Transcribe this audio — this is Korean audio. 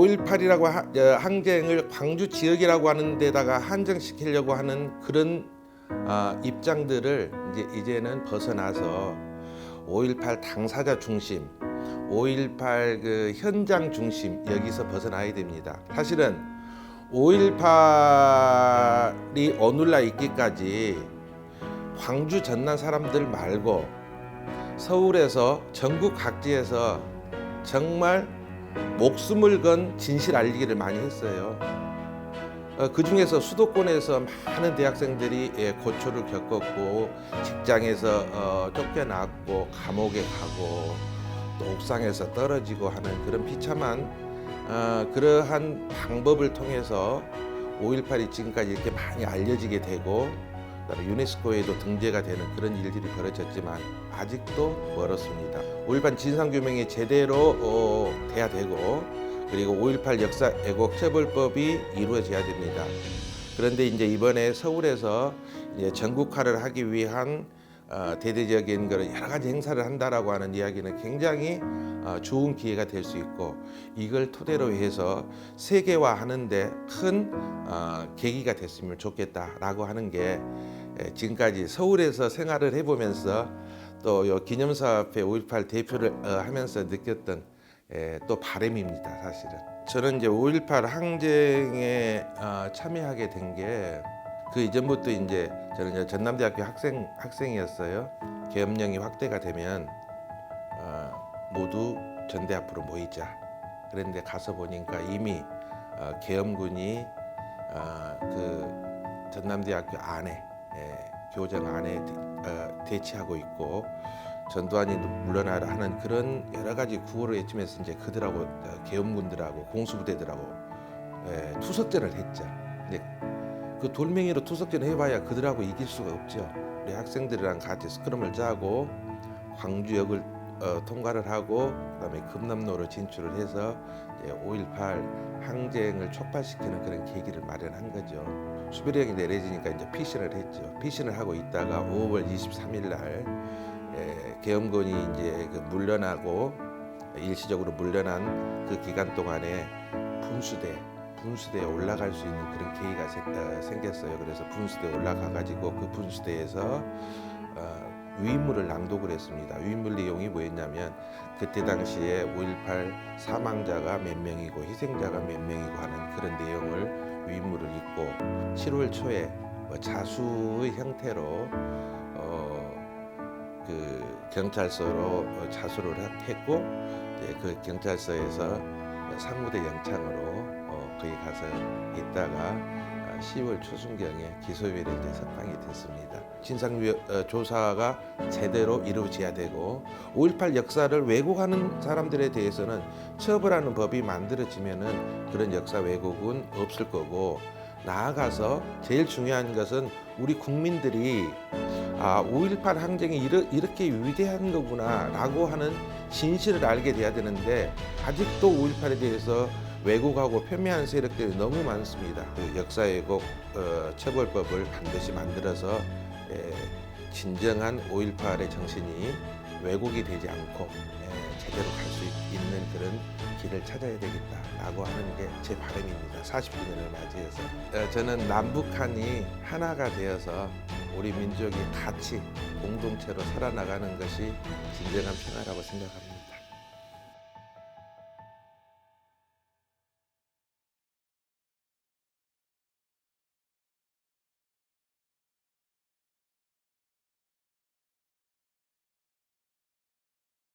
5.18이라고 항쟁을 광주 지역이라고 하는 데다가 한정시키려고 하는 그런 아, 입장들을 이제 이제는 벗어나서 5.18 당사자 중심, 5.18 그 현장 중심 여기서 벗어나야 됩니다. 사실은 5.18이 오늘날 있기까지 광주 전남 사람들 말고 서울에서 전국 각지에서 정말 목숨을 건 진실 알리기를 많이 했어요. 그 중에서 수도권에서 많은 대학생들이 예, 고초를 겪었고 직장에서 어, 쫓겨났고 감옥에 가고 또 옥상에서 떨어지고 하는 그런 비참한 어, 그러한 방법을 통해서 5.18이 지금까지 이렇게 많이 알려지게 되고 유네스코에도 등재가 되는 그런 일들이 벌어졌지만 아직도 멀었습니다. 5.18 진상규명이 제대로 어, 돼야 되고 그리고 5.18 역사 왜곡 처벌법이 이루어져야 됩니다. 그런데 이제 이번에 서울에서 이제 전국화를 하기 위한 어, 대대적인 그런 여러 가지 행사를 한다라고 하는 이야기는 굉장히 어, 좋은 기회가 될 수 있고 이걸 토대로 해서 세계화하는데 큰 어, 계기가 됐으면 좋겠다라고 하는 게 에, 지금까지 서울에서 생활을 해보면서 또요 기념사업회 5.18 대표를 어, 하면서 느꼈던 에, 또 바람입니다 사실은. 저는 이제 5.18 항쟁에 어, 참여하게 된게 그 이전부터 이제 저는 이제 전남대학교 학생 학생이었어요 계엄령이 확대가 되면 어, 모두 전대 앞으로 모이자 그런데 가서 보니까 이미 어, 계엄군이 어, 그 전남대학교 안에 예, 교정 안에 대, 어, 대치하고 있고 전두환이 물러나라 하는 그런 여러 가지 구호를 외치면서 이제 그들하고 어, 계엄군들하고 공수부대들하고 예, 투석전을 했죠. 그 돌멩이로 투석전 해봐야 그들하고 이길 수가 없죠. 우리 학생들이랑 같이 스크럼을 짜고 광주역을 어, 통과를 하고 그다음에 금남로로 진출을 해서 이제 5.18 항쟁을 촉발시키는 그런 계기를 마련한 거죠. 수비령이 내려지니까 이제 피신을 했죠. 피신을 하고 있다가 5월 23일 날 예, 계엄군이 이제 그 물러나고 일시적으로 물러난 그 기간 동안에 분수대 분수대에 올라갈 수 있는 그런 계기가 생, 어, 생겼어요. 그래서 분수대에 올라가 가지고 그 분수대에서 어, 위인물을 낭독을 했습니다. 위인물 내용이 뭐였냐면 그때 당시에 5.18 사망자가 몇 명이고 희생자가 몇 명이고 하는 그런 내용을 위인물을 읽고 7월 초에 뭐 자수의 형태로 어, 그 경찰서로 어, 자수를 했고 예, 그 경찰서에서 상무대 영창으로 어, 거기 가서 있다가 아, 10월 초순경에 기소유예를 이제 석방이 됐습니다. 진상 어, 조사가 제대로 이루어져야 되고 5.18 역사를 왜곡하는 사람들에 대해서는 처벌하는 법이 만들어지면은 그런 역사 왜곡은 없을 거고 나아가서 제일 중요한 것은 우리 국민들이 아, 5.18 항쟁이 이러, 이렇게 위대한 거구나 라고 하는 진실을 알게 돼야 되는데 아직도 5.18에 대해서 왜곡하고 폄훼한 세력들이 너무 많습니다. 그 역사 왜곡 어, 처벌법을 반드시 만들어서 에, 진정한 5.18의 정신이 왜곡이 되지 않고 에, 제대로 갈 수 있는 그런 길을 찾아야 되겠다라고 하는 게 제 바람입니다. 40주년을 맞이해서 어, 저는 남북한이 하나가 되어서 우리 민족이 같이 공동체로 살아나가는 것이 진정한 평화라고 생각합니다.